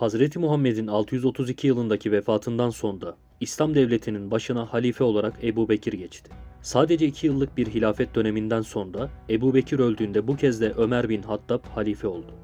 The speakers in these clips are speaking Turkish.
Hazreti Muhammed'in 632 yılındaki vefatından sonra İslam devletinin başına halife olarak Ebu Bekir geçti. Sadece iki yıllık bir hilafet döneminden sonra Ebu Bekir öldüğünde bu kez de Ömer bin Hattab halife oldu.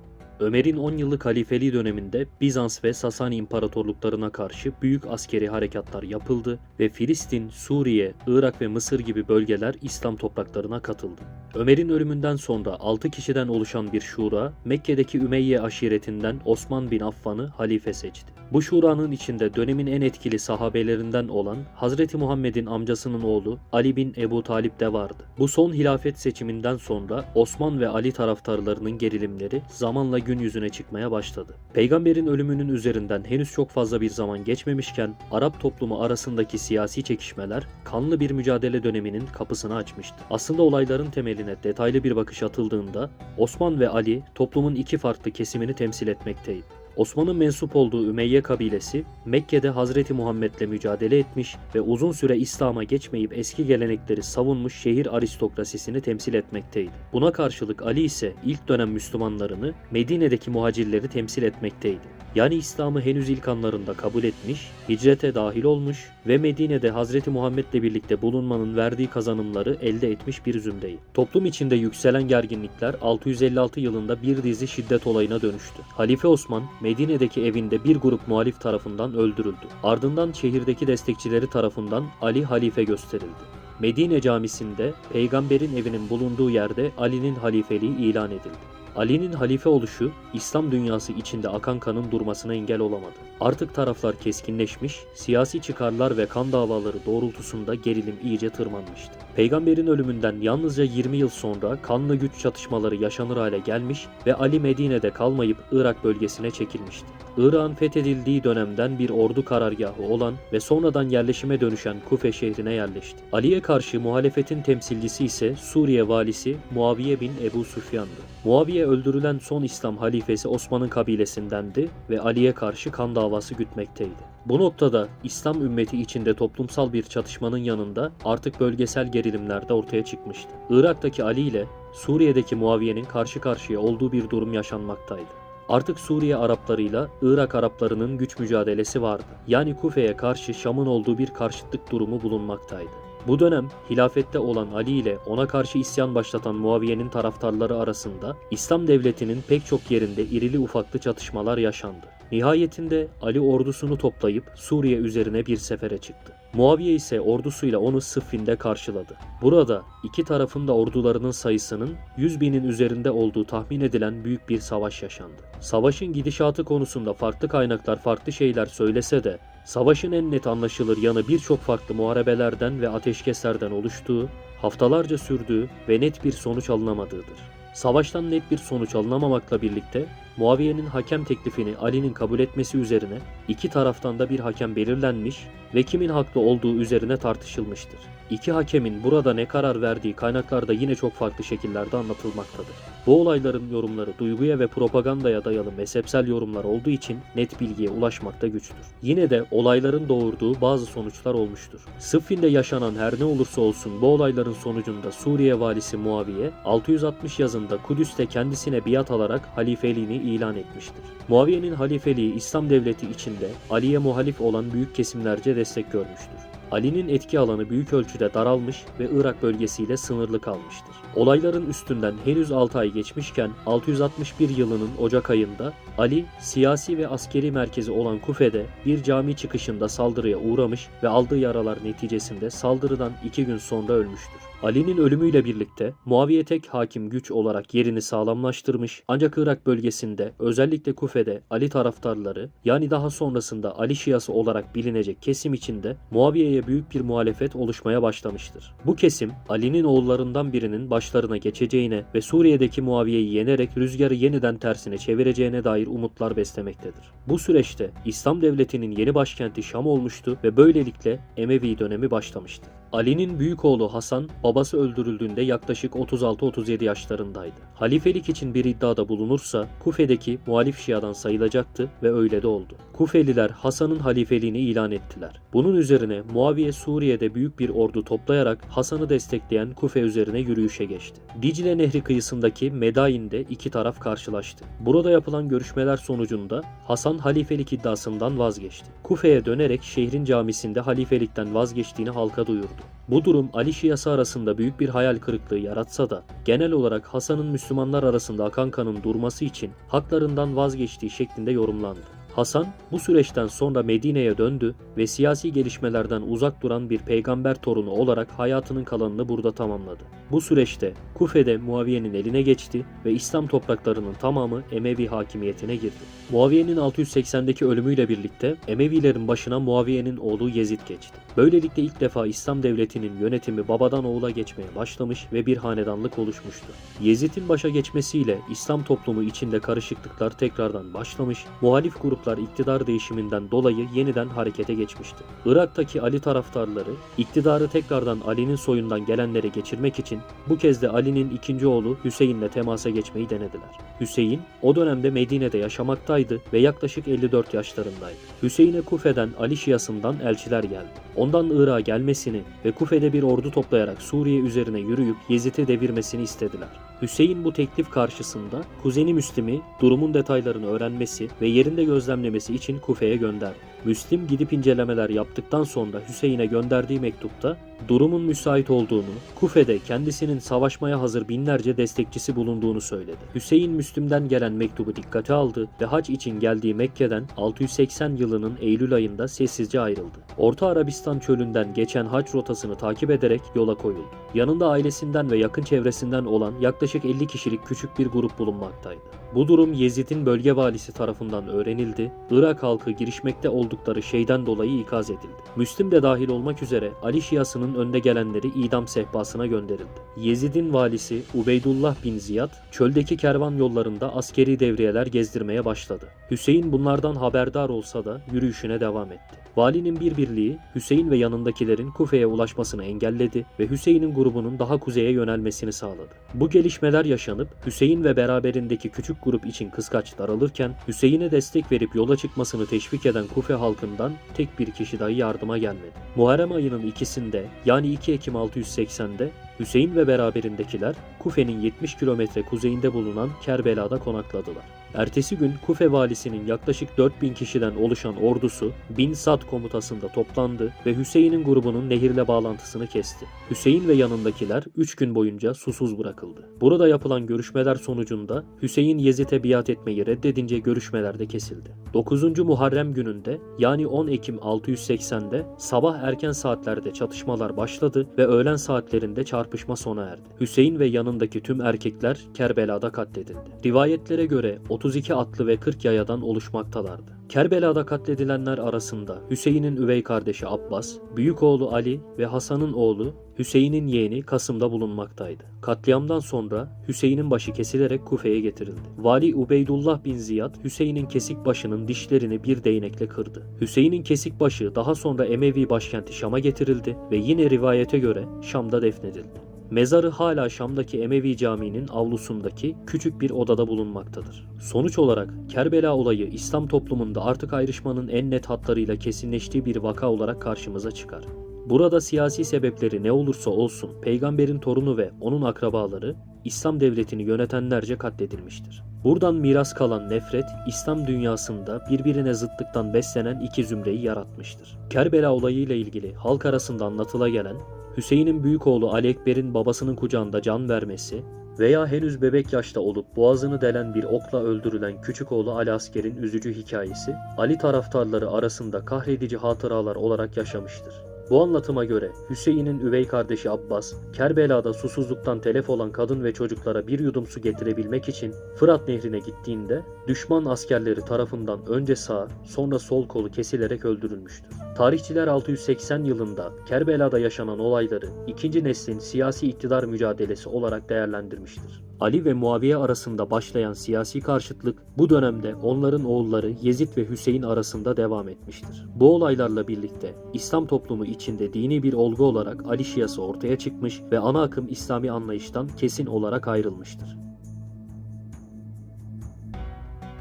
Ömer'in 10 yıllık halifeliği döneminde Bizans ve Sasani imparatorluklarına karşı büyük askeri harekatlar yapıldı ve Filistin, Suriye, Irak ve Mısır gibi bölgeler İslam topraklarına katıldı. Ömer'in ölümünden sonra 6 kişiden oluşan bir şura, Mekke'deki Ümeyye aşiretinden Osman bin Affan'ı halife seçti. Bu şuranın içinde dönemin en etkili sahabelerinden olan Hazreti Muhammed'in amcasının oğlu Ali bin Ebu Talip de vardı. Bu son hilafet seçiminden sonra Osman ve Ali taraftarlarının gerilimleri zamanla gün yüzüne çıkmaya başladı. Peygamberin ölümünün üzerinden henüz çok fazla bir zaman geçmemişken Arap toplumu arasındaki siyasi çekişmeler kanlı bir mücadele döneminin kapısını açmıştı. Aslında olayların temeline detaylı bir bakış atıldığında Osman ve Ali toplumun iki farklı kesimini temsil etmekteydi. Osman'ın mensup olduğu Ümeyye kabilesi Mekke'de Hazreti Muhammed'le mücadele etmiş ve uzun süre İslam'a geçmeyip eski gelenekleri savunmuş şehir aristokrasisini temsil etmekteydi. Buna karşılık Ali ise ilk dönem Müslümanlarını Medine'deki muhacirleri temsil etmekteydi. Yani İslam'ı henüz ilk anlarında kabul etmiş, hicrete dahil olmuş ve Medine'de Hazreti Muhammed'le birlikte bulunmanın verdiği kazanımları elde etmiş bir zümreyi. Toplum içinde yükselen gerginlikler 656 yılında bir dizi şiddet olayına dönüştü. Halife Osman, Medine'deki evinde bir grup muhalif tarafından öldürüldü. Ardından şehirdeki destekçileri tarafından Ali halife gösterildi. Medine camisinde peygamberin evinin bulunduğu yerde Ali'nin halifeliği ilan edildi. Ali'nin halife oluşu İslam dünyası içinde akan kanın durmasına engel olamadı. Artık taraflar keskinleşmiş, siyasi çıkarlar ve kan davaları doğrultusunda gerilim iyice tırmanmıştı. Peygamberin ölümünden yalnızca 20 yıl sonra kanlı güç çatışmaları yaşanır hale gelmiş ve Ali Medine'de kalmayıp Irak bölgesine çekilmişti. Irak'ın fethedildiği dönemden bir ordu karargahı olan ve sonradan yerleşime dönüşen Kufe şehrine yerleşti. Ali'ye karşı muhalefetin temsilcisi ise Suriye valisi Muaviye bin Ebu Süfyan'dı. Muaviye öldürülen son İslam halifesi Osman'ın kabilesindendi ve Ali'ye karşı kan davası gütmekteydi. Bu noktada İslam ümmeti içinde toplumsal bir çatışmanın yanında artık bölgesel gerilimler de ortaya çıkmıştı. Irak'taki Ali ile Suriye'deki Muaviye'nin karşı karşıya olduğu bir durum yaşanmaktaydı. Artık Suriye Araplarıyla Irak Araplarının güç mücadelesi vardı. Yani Kufe'ye karşı Şam'ın olduğu bir karşıtlık durumu bulunmaktaydı. Bu dönem hilafette olan Ali ile ona karşı isyan başlatan Muaviye'nin taraftarları arasında İslam devletinin pek çok yerinde irili ufaklı çatışmalar yaşandı. Nihayetinde Ali ordusunu toplayıp Suriye üzerine bir sefere çıktı. Muaviye ise ordusuyla onu Sıffin'de karşıladı. Burada iki tarafın da ordularının sayısının 100 binin üzerinde olduğu tahmin edilen büyük bir savaş yaşandı. Savaşın gidişatı konusunda farklı kaynaklar farklı şeyler söylese de savaşın en net anlaşılır yanı birçok farklı muharebelerden ve ateşkeslerden oluştuğu, haftalarca sürdüğü ve net bir sonuç alınamadığıdır. Savaştan net bir sonuç alınamamakla birlikte Muaviye'nin hakem teklifini Ali'nin kabul etmesi üzerine iki taraftan da bir hakem belirlenmiş ve kimin haklı olduğu üzerine tartışılmıştır. İki hakemin burada ne karar verdiği kaynaklarda yine çok farklı şekillerde anlatılmaktadır. Bu olayların yorumları duyguya ve propagandaya dayalı mezhepsel yorumlar olduğu için net bilgiye ulaşmakta güçtür. Yine de olayların doğurduğu bazı sonuçlar olmuştur. Sıffin'de yaşanan her ne olursa olsun bu olayların sonucunda Suriye valisi Muaviye 660 yazında Kudüs'te kendisine biat alarak halifeliğini ilan etmiştir. Muaviye'nin halifeliği İslam devleti içinde Ali'ye muhalif olan büyük kesimlerce destek görmüştür. Ali'nin etki alanı büyük ölçüde daralmış ve Irak bölgesiyle sınırlı kalmıştır. Olayların üstünden henüz 6 ay geçmişken 661 yılının Ocak ayında Ali siyasi ve askeri merkezi olan Kufe'de bir cami çıkışında saldırıya uğramış ve aldığı yaralar neticesinde saldırıdan 2 gün sonra ölmüştür. Ali'nin ölümüyle birlikte Muaviye tek hakim güç olarak yerini sağlamlaştırmış ancak Irak bölgesinde özellikle Kufe'de Ali taraftarları yani daha sonrasında Ali Şiası olarak bilinecek kesim içinde Muaviye'ye büyük bir muhalefet oluşmaya başlamıştır. Bu kesim Ali'nin oğullarından birinin başlarına geçeceğine ve Suriye'deki Muaviye'yi yenerek rüzgarı yeniden tersine çevireceğine dair umutlar beslemektedir. Bu süreçte İslam devletinin yeni başkenti Şam olmuştu ve böylelikle Emevi dönemi başlamıştı. Ali'nin büyük oğlu Hasan, babası öldürüldüğünde yaklaşık 36-37 yaşlarındaydı. Halifelik için bir iddiada bulunursa Kufe'deki muhalif Şia'dan sayılacaktı ve öyle de oldu. Kufeliler Hasan'ın halifeliğini ilan ettiler. Bunun üzerine Muaviye Suriye'de büyük bir ordu toplayarak Hasan'ı destekleyen Kufe üzerine yürüyüşe geçti. Dicle Nehri kıyısındaki Medain'de iki taraf karşılaştı. Burada yapılan görüşmeler sonucunda Hasan halifelik iddiasından vazgeçti. Kufe'ye dönerek şehrin camisinde halifelikten vazgeçtiğini halka duyurdu. Bu durum Ali Şiası arasında büyük bir hayal kırıklığı yaratsa da genel olarak Hasan'ın Müslümanlar arasında akan kanın durması için haklarından vazgeçtiği şeklinde yorumlandı. Hasan bu süreçten sonra Medine'ye döndü ve siyasi gelişmelerden uzak duran bir peygamber torunu olarak hayatının kalanını burada tamamladı. Bu süreçte Kufe'de Muaviye'nin eline geçti ve İslam topraklarının tamamı Emevi hakimiyetine girdi. Muaviye'nin 680'deki ölümüyle birlikte Emevilerin başına Muaviye'nin oğlu Yezid geçti. Böylelikle ilk defa İslam devletinin yönetimi babadan oğula geçmeye başlamış ve bir hanedanlık oluşmuştu. Yezid'in başa geçmesiyle İslam toplumu içinde karışıklıklar tekrardan başlamış, muhalif gruplar iktidar değişiminden dolayı yeniden harekete geçmişti. Irak'taki Ali taraftarları iktidarı tekrardan Ali'nin soyundan gelenlere geçirmek için bu kez de Ali'nin ikinci oğlu Hüseyin'le temasa geçmeyi denediler. Hüseyin o dönemde Medine'de yaşamaktaydı ve yaklaşık 54 yaşlarındaydı. Hüseyin'e Kufe'den Ali Şiasından elçiler geldi. Ondan Irak'a gelmesini ve Kufe'de bir ordu toplayarak Suriye üzerine yürüyüp Yezid'i devirmesini istediler. Hüseyin bu teklif karşısında kuzeni Müslim'i durumun detaylarını öğrenmesi ve yerinde gözlemlemesi için Kufe'ye gönderdi. Müslim gidip incelemeler yaptıktan sonra Hüseyin'e gönderdiği mektupta durumun müsait olduğunu, Kufe'de kendisinin savaşmaya hazır binlerce destekçisi bulunduğunu söyledi. Hüseyin Müslim'den gelen mektubu dikkate aldı ve hac için geldiği Mekke'den 680 yılının Eylül ayında sessizce ayrıldı. Orta Arabistan çölünden geçen hac rotasını takip ederek yola koyuldu. Yanında ailesinden ve yakın çevresinden olan yaklaşık 50 kişilik küçük bir grup bulunmaktaydı. Bu durum Yezid'in bölge valisi tarafından öğrenildi. Irak halkı girişmekte oldukları şeyden dolayı ikaz edildi. Müslim de dahil olmak üzere Ali Şiasının önde gelenleri idam sehpasına gönderildi. Yezid'in valisi Ubeydullah bin Ziyad çöldeki kervan yollarında askeri devriyeler gezdirmeye başladı. Hüseyin bunlardan haberdar olsa da yürüyüşüne devam etti. Valinin bir birliği Hüseyin ve yanındakilerin Kufe'ye ulaşmasını engelledi ve Hüseyin'in grubunun daha kuzeye yönelmesini sağladı. Bu gelişmeler yaşanıp Hüseyin ve beraberindeki küçük grup için kıskaç daralırken Hüseyin'e destek verip yola çıkmasını teşvik eden Kufe halkından tek bir kişi dahi yardıma gelmedi. Muharrem ayının ikisinde yani 2 Ekim 680'de Hüseyin ve beraberindekiler Kufe'nin 70 kilometre kuzeyinde bulunan Kerbela'da konakladılar. Ertesi gün Kufe valisinin yaklaşık 4000 kişiden oluşan ordusu Bin Sad komutasında toplandı ve Hüseyin'in grubunun nehirle bağlantısını kesti. Hüseyin ve yanındakiler 3 gün boyunca susuz bırakıldı. Burada yapılan görüşmeler sonucunda Hüseyin Yezid'e biat etmeyi reddedince görüşmeler de kesildi. 9. Muharrem gününde yani 10 Ekim 680'de sabah erken saatlerde çatışmalar başladı ve öğlen saatlerinde çarpışma sona erdi. Hüseyin ve yanındaki tüm erkekler Kerbela'da katledildi. Rivayetlere göre 32 atlı ve 40 yayadan oluşmaktalardı. Kerbela'da katledilenler arasında Hüseyin'in üvey kardeşi Abbas, büyük oğlu Ali ve Hasan'ın oğlu Hüseyin'in yeğeni Kasım'da bulunmaktaydı. Katliamdan sonra Hüseyin'in başı kesilerek Kufe'ye getirildi. Vali Ubeydullah bin Ziyad Hüseyin'in kesik başının dişlerini bir değnekle kırdı. Hüseyin'in kesik başı daha sonra Emevi başkenti Şam'a getirildi ve yine rivayete göre Şam'da defnedildi. Mezarı hala Şam'daki Emevi Camii'nin avlusundaki küçük bir odada bulunmaktadır. Sonuç olarak Kerbela olayı İslam toplumunda artık ayrışmanın en net hatlarıyla kesinleştiği bir vaka olarak karşımıza çıkar. Burada siyasi sebepleri ne olursa olsun peygamberin torunu ve onun akrabaları İslam devletini yönetenlerce katledilmiştir. Buradan miras kalan nefret İslam dünyasında birbirine zıtlıktan beslenen iki zümreyi yaratmıştır. Kerbela olayı ile ilgili halk arasında anlatıla gelen Hüseyin'in büyük oğlu Ali Ekber'in babasının kucağında can vermesi veya henüz bebek yaşta olup boğazını delen bir okla öldürülen küçük oğlu Ali Asker'in üzücü hikayesi Ali taraftarları arasında kahredici hatıralar olarak yaşamıştır. Bu anlatıma göre Hüseyin'in üvey kardeşi Abbas, Kerbela'da susuzluktan telef olan kadın ve çocuklara bir yudum su getirebilmek için Fırat Nehri'ne gittiğinde düşman askerleri tarafından önce sağ sonra sol kolu kesilerek öldürülmüştür. Tarihçiler 680 yılında Kerbela'da yaşanan olayları ikinci neslin siyasi iktidar mücadelesi olarak değerlendirmiştir. Ali ve Muaviye arasında başlayan siyasi karşıtlık bu dönemde onların oğulları Yezid ve Hüseyin arasında devam etmiştir. Bu olaylarla birlikte İslam toplumu içinde dini bir olgu olarak Ali Şiası ortaya çıkmış ve ana akım İslami anlayıştan kesin olarak ayrılmıştır.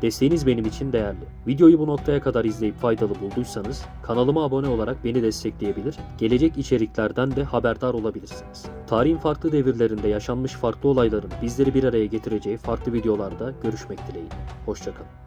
Desteğiniz benim için değerli. Videoyu bu noktaya kadar izleyip faydalı bulduysanız kanalıma abone olarak beni destekleyebilir, gelecek içeriklerden de haberdar olabilirsiniz. Tarihin farklı devirlerinde yaşanmış farklı olayların bizleri bir araya getireceği farklı videolarda görüşmek dileğiyle. Hoşçakalın.